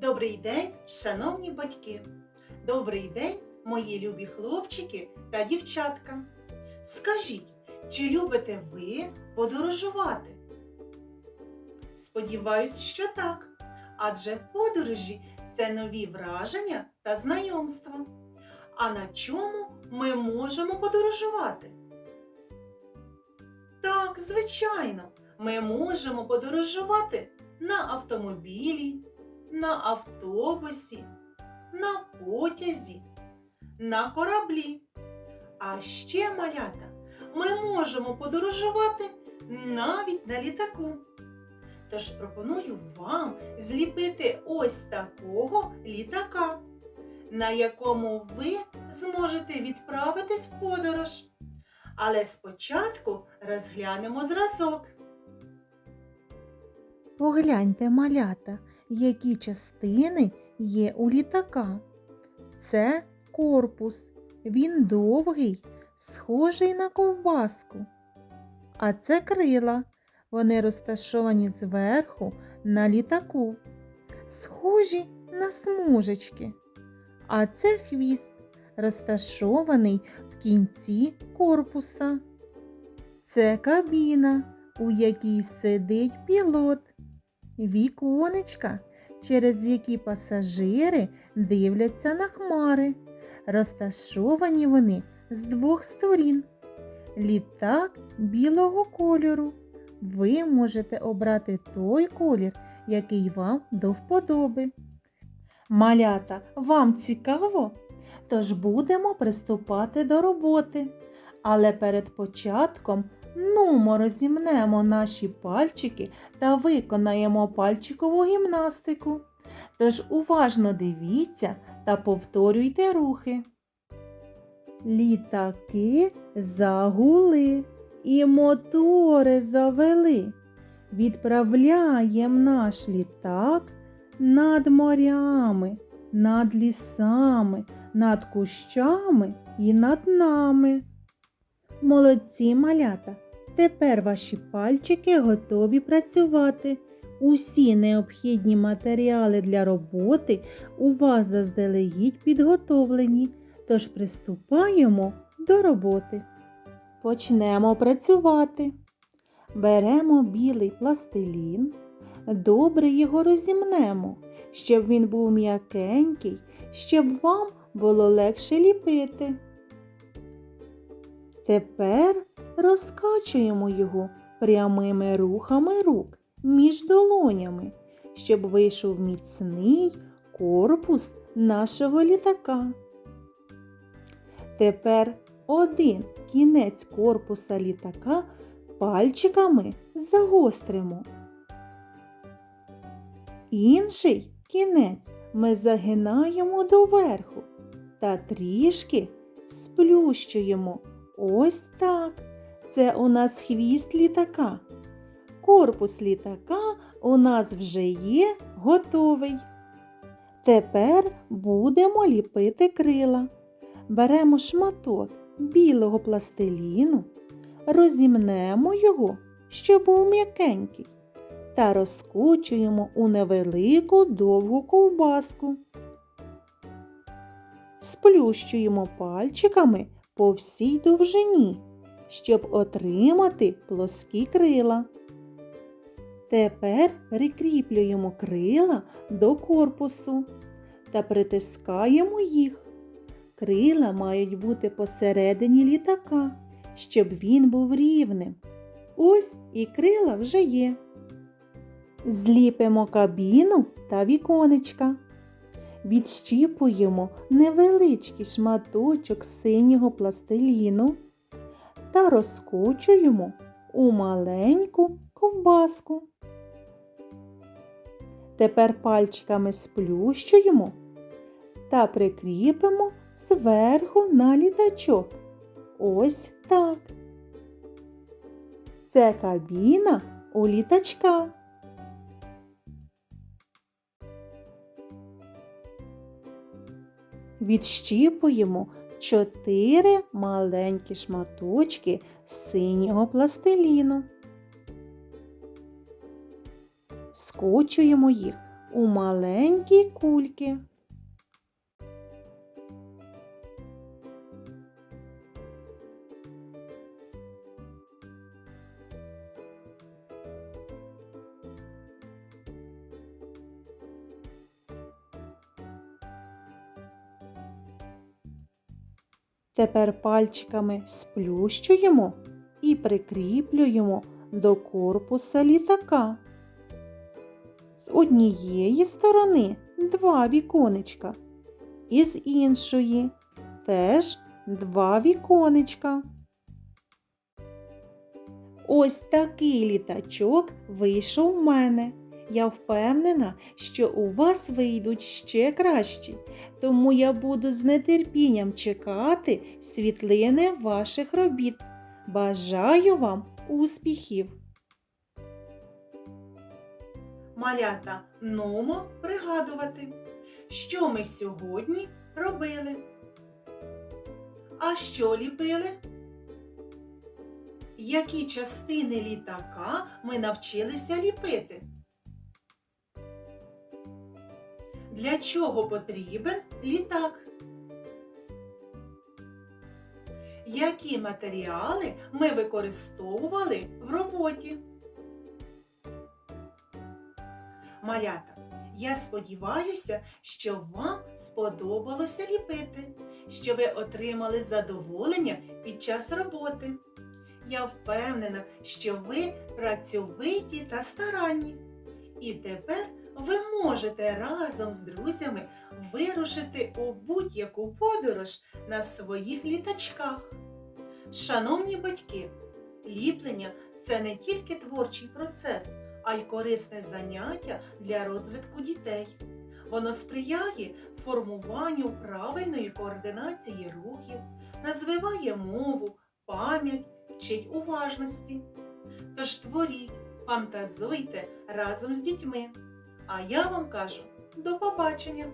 Добрий день, шановні батьки! Добрий день, мої любі хлопчики та дівчатка! Скажіть, чи любите ви подорожувати? Сподіваюсь, що так. Адже подорожі це нові враження та знайомства. А на чому ми можемо подорожувати? Так, звичайно, ми можемо подорожувати на автомобілі, на автобусі, на потязі, на кораблі. А ще, малята, ми можемо подорожувати навіть на літаку. Тож пропоную вам зліпити ось такого літака, на якому ви зможете відправитись в подорож. Але спочатку розглянемо зразок. Погляньте, малята, які частини є у літака. Це корпус. Він довгий, схожий на ковбаску. А це крила. Вони розташовані зверху на літаку, схожі на смужечки. А це хвіст, розташований в кінці корпуса. Це кабіна, у якій сидить пілот. Віконечка, через які пасажири дивляться на хмари. Розташовані вони з двох сторін. Літак білого кольору. Ви можете обрати той колір, який вам до вподоби. Малята, вам цікаво? Тож будемо приступати до роботи. Але перед початком нумо розімнемо наші пальчики та виконаємо пальчикову гімнастику. Тож уважно дивіться та повторюйте рухи. Літаки загули і мотори завели. Відправляєм наш літак над морями, над лісами, над кущами і над нами. Молодці малята! Тепер ваші пальчики готові працювати. Усі необхідні матеріали для роботи у вас заздалегідь підготовлені, тож приступаємо до роботи. Почнемо працювати. Беремо білий пластилін, добре його розімнемо, щоб він був м'якенький, щоб вам було легше ліпити. Тепер розкачуємо його прямими рухами рук між долонями, щоб вийшов міцний корпус нашого літака. Тепер один кінець корпуса літака пальчиками загостримо. Інший кінець ми загинаємо доверху та трішки сплющуємо. Ось так. Це у нас хвіст літака. Корпус літака у нас вже є готовий. Тепер будемо ліпити крила. Беремо шматок білого пластиліну, розімнемо його, щоб був м'якенький, та розкочуємо у невелику довгу ковбаску. Сплющуємо пальчиками по всій довжині, щоб отримати плоскі крила. Тепер прикріплюємо крила до корпусу та притискаємо їх. Крила мають бути посередині літака, щоб він був рівним. Ось і крила вже є. Зліпимо кабіну та віконечка. Відщіпуємо невеличкий шматочок синього пластиліну та розкочуємо у маленьку ковбаску. Тепер пальчиками сплющуємо та прикріпимо зверху на літачок. Ось так. Це кабіна у літачка. Відщіпуємо чотири маленькі шматочки синього пластиліну. Скочуємо їх у маленькі кульки. Тепер пальчиками сплющуємо і прикріплюємо до корпуса літака. З однієї сторони два віконечка, і з іншої теж два віконечка. Ось такий літачок вийшов в мене. Я впевнена, що у вас вийдуть ще кращі, тому я буду з нетерпінням чекати світлини ваших робіт. Бажаю вам успіхів! Малята, нумо пригадувати, що ми сьогодні робили. А що ліпили? Які частини літака ми навчилися ліпити? Для чого потрібен літак? Які матеріали ми використовували в роботі? Малята, я сподіваюся, що вам сподобалося ліпити, що ви отримали задоволення під час роботи. Я впевнена, що ви працьовиті та старанні. І тепер ви можете разом з друзями вирушити у будь-яку подорож на своїх літачках. Шановні батьки, ліплення це не тільки творчий процес, а й корисне заняття для розвитку дітей. Воно сприяє формуванню правильної координації рухів, розвиває мову, пам'ять, вчить уважності. Тож творіть, фантазуйте разом з дітьми. А я вам кажу до побачення!